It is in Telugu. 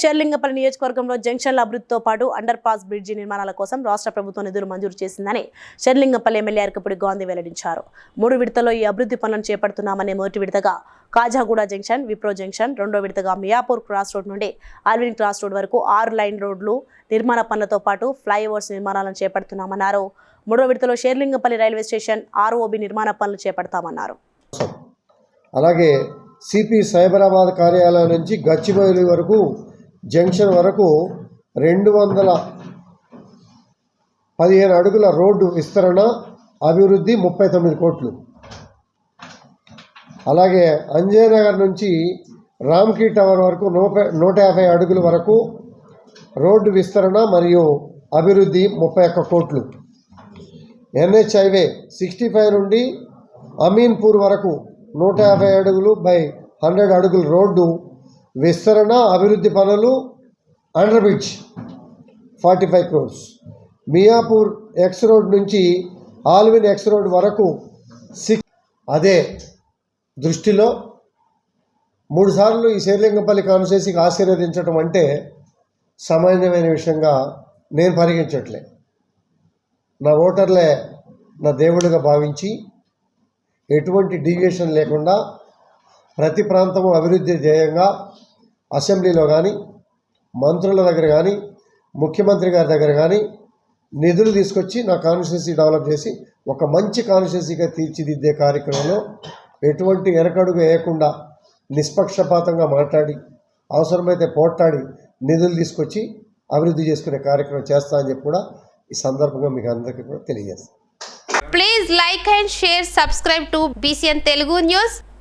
షేర్లింగపల్లి నియోజకవర్గంలో జంక్షన్ల అభివృద్ధితో పాటు అండర్ పాస్ బ్రిడ్జి నిర్మాణాల కోసం రాష్ట్ర ప్రభుత్వం నిధులు మంజూరు చేసిందని షేర్లింగపల్లి ఎమ్మెల్యే అరకపూడి గాంధీ వెల్లడించారు. మూడు విడతలో ఈ అభివృద్ధి పనులను చేపడుతున్నామనే మొదటి విడతగా కాజాగూడ జంక్షన్ విప్రో జంక్షన్ రెండో విడతగా మియాపూర్ క్రాస్ రోడ్ నుండి ఆల్విన్ క్రాస్ రోడ్ వరకు ఆరు లైన్ రోడ్లు నిర్మాణ పనులతో పాటు ఫ్లైఓవర్స్ నిర్మాణాలను చేపడుతున్నామన్నారు. మూడో విడతలో షేర్లింగపల్లి రైల్వే స్టేషన్ ఆర్ఓబి నిర్మాణ పనులు చేపడతామన్నారు. అలాగే సిపి సైబరాబాద్ కార్యాలయం నుంచి గచ్చిబౌలి వరకు జంక్షన్ వరకు రెండు వందల పదిహేను అడుగుల రోడ్డు విస్తరణ అభివృద్ధి ముప్పై తొమ్మిది కోట్లు. అలాగే అంజయనగర్ నుంచి రామ్కీ టవర్ వరకు నూట నూట యాభై అడుగుల వరకు రోడ్డు విస్తరణ మరియు అభివృద్ధి ముప్పై ఒక్క కోట్లు. ఎన్హెచ్ హైవే సిక్స్టీ ఫైవ్ నుండి అమీన్పూర్ వరకు నూట యాభై అడుగులు బై హండ్రెడ్ అడుగుల రోడ్డు విస్తరణ అభివృద్ధి పనులు under bridge forty five crores Miyapur X road నుంచి ఆల్విన్ ఎక్స్ రోడ్ వరకు సిక్ అదే దృష్టిలో మూడుసార్లు ఈ శేర్లింగపల్లి కాన్స్టిట్యూన్సీకి ఆశీర్వదించడం అంటే సామాన్యమైన విషయంగా నేను పరిగణించట్లే. నా ఓటర్లే నా దేవుడిగా భావించి ఎటువంటి డీవియేషన్ లేకుండా ప్రతి ప్రాంతము అభివృద్ధి ధ్యేయంగా అసెంబ్లీలో కానీ మంత్రుల దగ్గర కానీ ముఖ్యమంత్రి గారి దగ్గర కానీ నిధులు తీసుకొచ్చి నా కాన్స్టిట్యున్సీ డెవలప్ చేసి ఒక మంచి కాన్స్టిట్యున్సీగా తీర్చిదిద్దే కార్యక్రమంలో ఎటువంటి వెనకడుగు వేయకుండా నిష్పక్షపాతంగా మాట్లాడి అవసరమైతే పోట్లాడి నిధులు తీసుకొచ్చి అభివృద్ధి చేసుకునే కార్యక్రమం చేస్తా అని చెప్పి కూడా ఈ సందర్భంగా మీకు అందరికీ కూడా తెలియజేస్తాను please like and share subscribe to BCN Telugu news